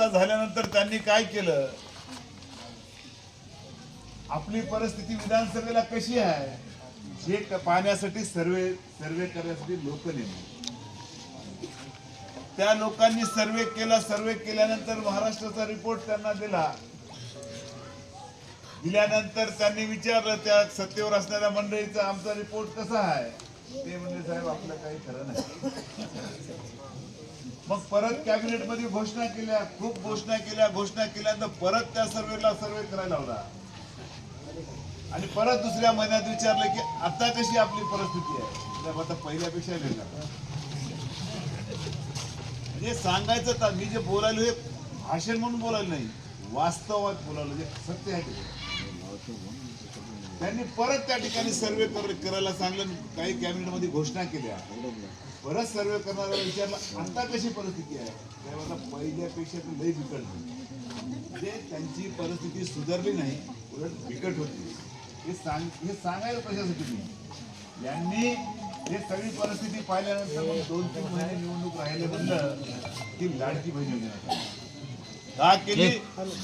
सत्ता झाल्यानंतर त्यांनी काय केलं? आपली परिस्थिती विधानसभेला कशी आहे? हे पाहण्यासाठी सर्वे सर्वे करण्यासाठी लोक नेमले. त्या लोकांनी सर्वे केला सर्वे केल्यानंतर महाराष्ट्राचा रिपोर्ट त्यांना दिला. दिल्यानंतर त्यांनी विचारलं त्या सत्तेवर असणाऱ्या मंडळीचा आमचा रिपोर्ट कसा आहे? ते म्हणजे साहेब आपलं काही खरं नाही. मग परत कॅबिनेटमध्ये घोषणा केल्या खूप घोषणा केल्या घोषणा केल्या तर परत त्या सर्वेला सर्वे करायला लावला. आणि परत दुसऱ्या महिन्यात विचारलं की आता कशी आपली परिस्थिती आहे? आता पहिल्यापेक्षा वेगळा. म्हणजे सांगायचं तर मी जे बोलायलो हे भाषण म्हणून बोलायला नाही वास्तवात बोलायलो जे सत्य आहे त्यांनी परत त्या ठिकाणी सर्वे करायला सांगलं काही कॅबिनेटमध्ये घोषणा केल्या. परत सर्वे करणाऱ्याला विचारला आता कशी परिस्थिती आहे? तेव्हा पहिल्यापेक्षा तर लई बिकट म्हणजे त्यांची परिस्थिती सुधारली नाही उलट बिकट होती. हे सांग हे सांगायला कशासाठी तुम्ही यांनी हे सगळी परिस्थिती पाहिल्यानंतर मग दोन तीन महिने निवडणूक राहिले म्हणलं की लाडकी बहीण योजना. का केली?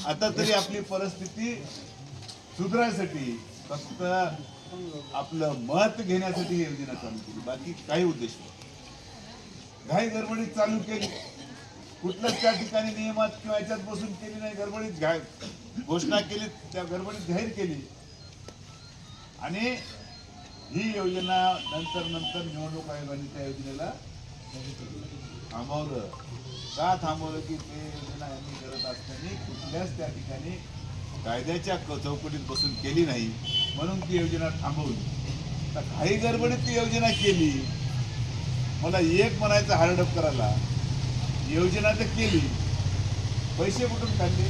आता तरी आपली परिस्थिती सुधारायसाठी फक्त आपलं मत घेण्यासाठी ही योजना चालू केली. बाकी काही उद्देश नाही. घाई गडबडीत चालू केली. कुठल्याच त्या ठिकाणी नियमात किंवा याच्यात बसून केली नाही गडबडीत घाय घोषणा केली त्या गडबडीत जाहीर केली. आणि ही योजना नंतर नंतर निवडणूक आयोगाने त्या योजनेला थांबवलं. का थांबवलं की ते योजना यांनी करत असताना कुठल्याच त्या ठिकाणी कायद्याच्या चौकटीत बसून केली नाही म्हणून ती योजना थांबवली. तर काही गडबडीत ती योजना केली. मला एक म्हणायचं हार्डअप करायला. योजना तर केली. पैसे कुठून काढले?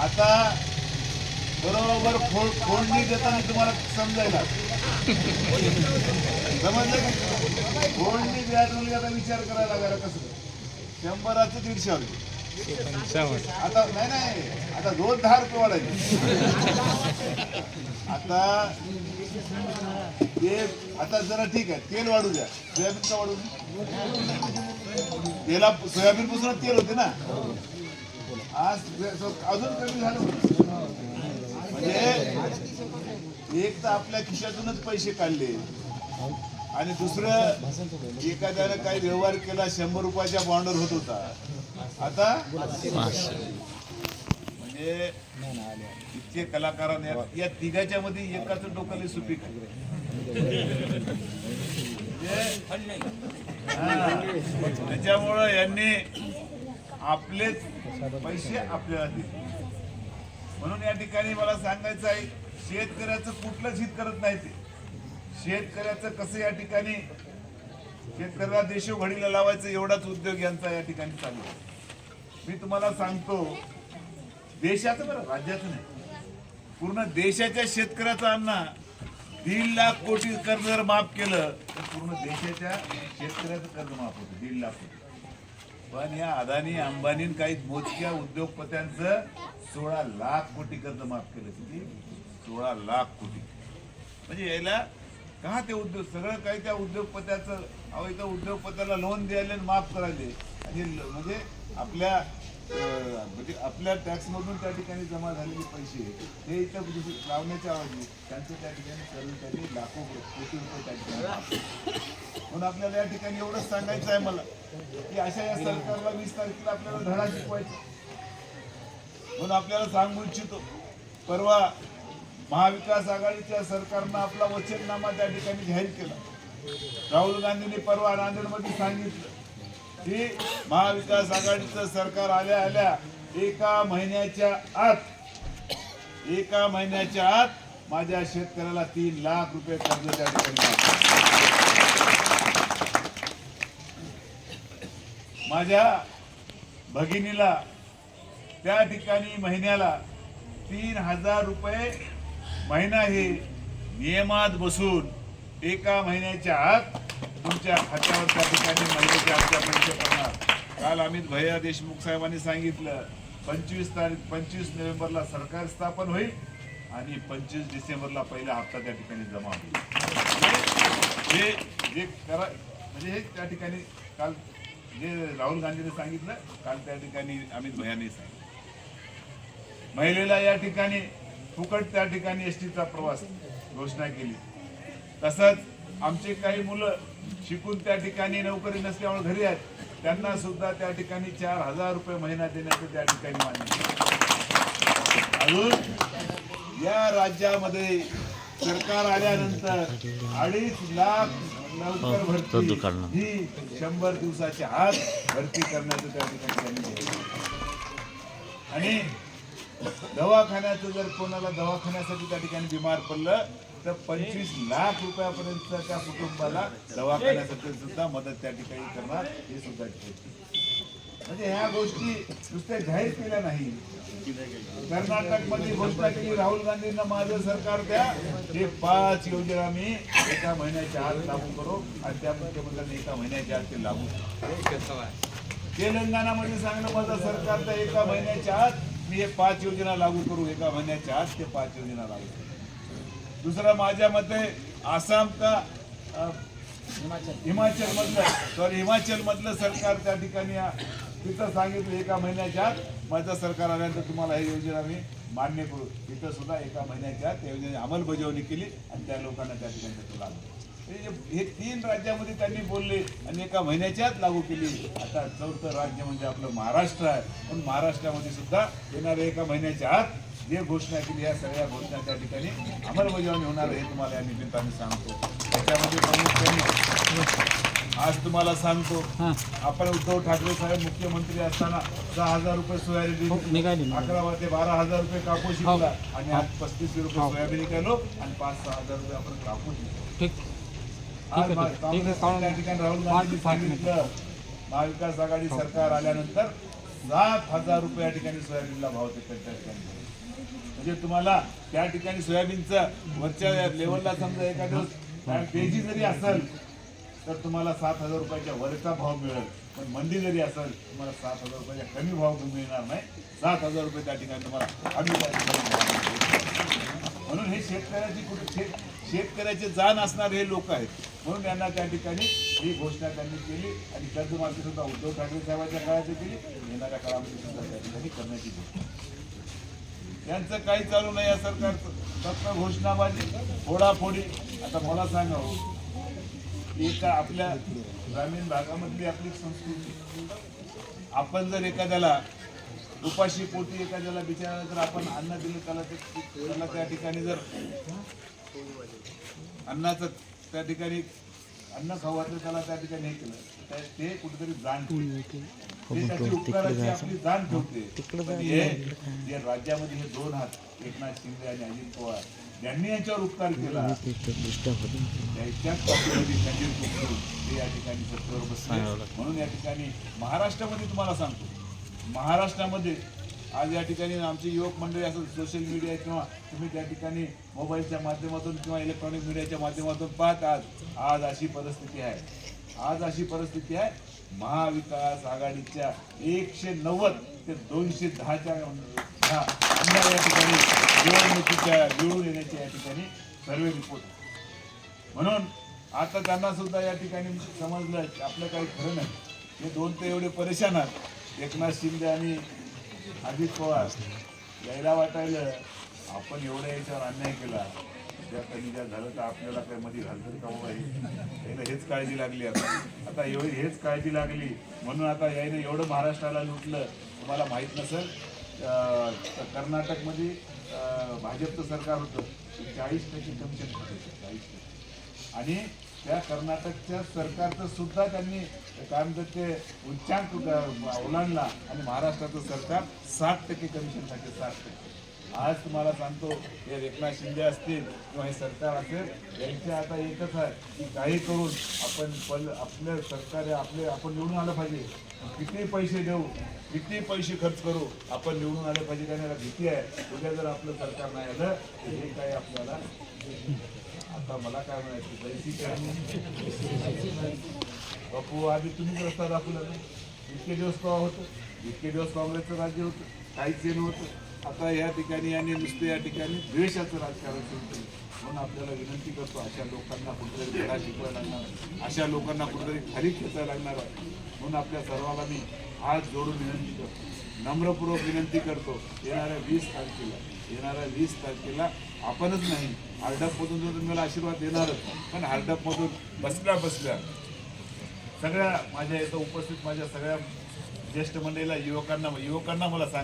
आता बरोबर फोड फोडणी देताना तुम्हाला समजायला. समजलं का? फोडणी द्यायला आता विचार करायला लागायला कसं? शंभराचं दीडशे आता नाही नाही. आता दोन दहा रुपये वाढायचे. आता ते आता जरा ठीक आहे. तेल वाढू द्या. सोयाबीन का वाढू तेला सोयाबीन पासून तेल होते ना. आज अजून कमी झालं म्हणजे एक तर आपल्या खिशातूनच पैसे काढले. आणि दुसरं एखाद्यानं काही व्यवहार केला शंभर रुपयाच्या बॉन्डर होत होता. आता म्हणजे इतके कलाकारांनी या तिघाच्या मध्ये एकाच डोक्याला सुपीक आहे. म्हणजे त्याच्यामुळं यांनी आपलेच पैसे आपल्याला दिले. म्हणून या ठिकाणी मला सांगायचं आहे शेतकऱ्याचं कुठलंच हित करत नाही ते. शेतकऱ्याचं कसं या ठिकाणी शेतकऱ्याला देशोघडीला लावायचं एवढाच उद्योग यांचा या ठिकाणी चालू आहे. मी तुम्हाला सांगतो देशाचं बरं राज्याचं नाही. पूर्ण देशाच्या शेतकऱ्याचं अन्न दीड लाख कोटी कर्ज जर माफ केलं तर पूर्ण देशाच्या शेतकऱ्याचं कर्ज माफ होतं दीड लाख कोटी. पण या अदानी अंबानी काही मोजक्या उद्योगपत्यांचं सोळा लाख कोटी कर्ज माफ केलं किती? सोळा लाख कोटी. म्हणजे यायला का ते उद्योग सगळं काही त्या उद्योगपत्याचं अहो इथं उद्योगपत्याला लोन द्यायला आणि माफ करायले. आणि म्हणजे आपल्या म्हणजे आपल्या टॅक्स मधून त्या ठिकाणी जमा झालेले पैसे हे इथं म्हणजे लावण्याच्या आवाजी त्यांचं त्या ठिकाणी कर्मचारी लाखो कोटी रुपये त्या ठिकाणी म्हणून आपल्याला या ठिकाणी एवढंच सांगायचं आहे मला की अशा या सरकारला वीस तारखेला आपल्याला धडा शिकवायचा. म्हणून आपल्याला सांगू इच्छितो परवा महाविकास आघाडीच्या सरकारनं आपला वचननामा त्या ठिकाणी जाहीर केला. राहुल गांधींनी परवा नांदेडमध्ये सांगितलं ही महाविकास आघाडीचं सरकार आल्या आल्या एका महिन्याच्या आत एका महिन्याच्या आत माझ्या शेतकऱ्याला तीन लाख रुपये कर्ज त्या ठिकाणी माझ्या भगिनीला त्या ठिकाणी महिन्याला तीन हजार रुपये महिना हे नियमात बसून एका महिन्याच्या आत तुमच्या खात्यावर त्या ठिकाणी महिलेचे आमच्या पैसे पडणार. काल अमित भैया देशमुख साहेबांनी सांगितलं पंचवीस तारीख पंचवीस नोव्हेंबरला सरकार स्थापन होईल आणि पंचवीस डिसेंबरला पहिला हप्ता त्या ठिकाणी जमा होईल. हे जे करा म्हणजे हे त्या ठिकाणी काल जे राहुल गांधीने सांगितलं काल त्या ठिकाणी अमित भैयाने सांगितलं. महिलेला या ठिकाणी फुकट त्या ठिकाणी एस टीचा प्रवास घोषणा केली. तसंच आमचे काही मुलं शिकून त्या ठिकाणी नोकरी नसल्यामुळे घरी आहेत त्यांना सुद्धा त्या ठिकाणी चार हजार रुपये महिना देण्याचं त्या ठिकाणी मान्य. अजून या राज्यामध्ये सरकार आल्यानंतर अडीच लाख नौकर भरती ही शंभर दिवसाच्या आत भरती करण्याचं त्या ठिकाणी. आणि दवाखान्याचं जर कोणाला दवाखान्यासाठी त्या ठिकाणी बिमार पडलं तर पंचवीस लाख रुपयापर्यंत त्या कुटुंबाला दवाखान्यासाठी सुद्धा मदत त्या ठिकाणी करणार हे सुद्धा म्हणजे ह्या गोष्टी नुसत्या जाहीर केल्या नाही. कर्नाटकमध्ये घोषणा केली राहुल गांधींना माझं सरकार द्या. हे पाच योजना मी एका महिन्याच्या आत लागू करू आणि त्या मुख्यमंत्र्यांनी एका महिन्याच्या आत ते लागू तेलंगणामध्ये सांगणं माझं सरकार तर एका महिन्याच्या आत मी हे पाच योजना लागू करू एका महिन्याच्या आत ते पाच योजना लागू करू. दुसरं माझ्या मते आसाम का हिमाचल. मधलं सॉरी हिमाचल मधलं सरकार त्या ठिकाणी तिथं सांगितलं एका महिन्याच्या आत माझं सरकार आल्यानंतर तुम्हाला ही योजना मी मान्य करू. तिथं सुद्धा एका महिन्याच्या आत त्या योजनेची अंमलबजावणी केली आणि त्या लोकांना त्या ठिकाणी त्याचं लाभ दिला. हे हे तीन राज्यामध्ये त्यांनी बोलले आणि एका महिन्याच्या आत लागू केली. आता चौथं राज्य म्हणजे आपलं महाराष्ट्र आहे. पण महाराष्ट्रामध्ये सुद्धा येणाऱ्या एका महिन्याच्या आत जे घोषणा केली या सगळ्या घोषणा त्या ठिकाणी अंमलबजावणी होणार आहे हे तुम्हाला या निमित्ताने सांगतो. त्याच्यामध्ये प्रामुख्याने आज तुम्हाला सांगतो आपण उद्धव ठाकरे साहेब मुख्यमंत्री असताना सहा हजार रुपये सोयाबीन दिली. अकरा ते बारा हजार रुपये कापूस विकला आणि आज पस्तीसशे रुपये सोयाबीन विकायलो आणि पाच सहा हजार रुपये आपण कापूस ठीक. आज त्या ठिकाणी राहुल गांधी सांगितलं महाविकास आघाडी सरकार आल्यानंतर सात हजार रुपये या ठिकाणी सोयाबीनला भाव देतात त्या ठिकाणी म्हणजे तुम्हाला त्या ठिकाणी सोयाबीनचं वरच्या लेवलला समजा दिवस पेजी जरी असेल तर तुम्हाला सात हजार रुपयाच्या वरचा भाव मिळेल. पण मंडी जरी असेल तुम्हाला सात हजार रुपयाच्या कमी भाव मिळणार नाही. सात हजार रुपये त्या ठिकाणी तुम्हाला त्या ठिकाणी मिळेल. म्हणून हे शेतकऱ्याची कुठे शेत शेतकऱ्याचे जाण असणारे हे लोक आहेत. म्हणून त्यांना त्या ठिकाणी ही घोषणा त्यांनी केली आणि कर्जमाफी सुद्धा उद्धव ठाकरे साहेबांच्या काळात केली. येणाऱ्या काळामध्ये सुद्धा त्या ठिकाणी करण्याची घोषणा त्यांचं काही चालू नाही या सरकारचं. फक्त घोषणाबाजी फोडाफोडी. आता मला सांगा हो, एका आपल्या ग्रामीण भागामधली आपली संस्कृती. आपण जर एखाद्याला उपाशी पोटी एखाद्याला बिचारायला जर आपण अन्न दिलं त्याला त्याला त्या ठिकाणी जर अन्नाचं त्या ठिकाणी अन्न खाऊ घातलं त्याला त्या ठिकाणी हे केलं. ते कुठेतरी जाण त्याची उपकाराची आपली जाण ठेवते. पण हे जे राज्यामध्ये हे दोन हात एकनाथ शिंदे आणि अजित पवार ज्यांनी याच्यावर उपकार केला. त्याच्याच पाठीमध्ये खंजीर खुपसून ते या ठिकाणी सत्तेवर बसले. म्हणून या ठिकाणी महाराष्ट्रामध्ये तुम्हाला सांगतो. महाराष्ट्रामध्ये आज या ठिकाणी आमची युवक मंडळी असेल सोशल मीडिया किंवा तुम्ही त्या ठिकाणी मोबाईलच्या माध्यमातून किंवा इलेक्ट्रॉनिक मीडियाच्या माध्यमातून पाहत आज आज अशी परिस्थिती आहे. आज अशी परिस्थिती आहे महाविकास आघाडीच्या एकशे नव्वद ते दोनशे दहाच्या दहा या ठिकाणी निवडणुकीच्या निवडून येण्याच्या या ठिकाणी सर्वे रिपोर्ट म्हणून आता त्यांना सुद्धा या ठिकाणी समजलं की आपलं काही खरं नाही. हे दोन ते एवढे परेशान आहेत. एकनाथ शिंदे आणि अजित पवार यायला वाटायलं. आपण एवढ्या याच्यावर अन्याय केला. ज्या कधी ज्या झालं तर आपल्याला काही मध्ये घालतं का बाबा यायला हेच काळजी लागली आता. आता एवढी हेच काळजी लागली. म्हणून आता यायनं एवढं महाराष्ट्राला लुटलं. तुम्हाला माहीत नसेल कर्नाटकमध्ये भाजपचं सरकार होतं. चाळीस टक्के कमिशन चाळीस टक्के. आणि त्या कर्नाटकच्या सरकारचं सुद्धा त्यांनी काय म्हणतात ते उच्चांक ओलांडला आणि महाराष्ट्राचं सरकार साठ टक्के कमिशनसाठी साठ टक्के. आज तुम्हाला सांगतो हे एकनाथ शिंदे असतील किंवा हे सरकार असेल यांचे आता एकच आहे की काही करून आपण पल आपलं सरकार आपले आपण निवडून आलं पाहिजे. किती पैसे देऊ किती पैसे खर्च करू आपण निवडून आलं पाहिजे कारण भीती आहे. उद्या जर आपलं सरकार नाही आलं तर हे काही आपल्याला आता मला काय म्हणायचं पैसे काय? बापू आधी तुम्हीच रस्ता दाखवला. नाही इतके दिवस केव्हा होतं? इतके दिवस काँग्रेसचं राज्य होतं काहीच हे नव्हतं. आता या ठिकाणी आणि नुसते या ठिकाणी द्वेषाचं राजकारण सुरू केलं. म्हणून आपल्याला विनंती करतो अशा लोकांना कुठेतरी धडा शिकवायला लागणार अशा लोकांना कुठेतरी खाली खेचायला लागणार म्हणून आपल्या सर्वांना मी हात जोडून विनंती करतो. नम्रपूर्वक विनंती करतो येणाऱ्या वीस तारखेला. येणाऱ्या वीस तारखेला आपणच नाही. हार्डपमधून तर तुम्ही मला आशीर्वाद देणारच. पण हार्डपमधून बसल्या बसल्या सगळ्या माझ्या इथं उपस्थित माझ्या सगळ्या ज्येष्ठ मंडळीला युवकांना युवकांना मला सांग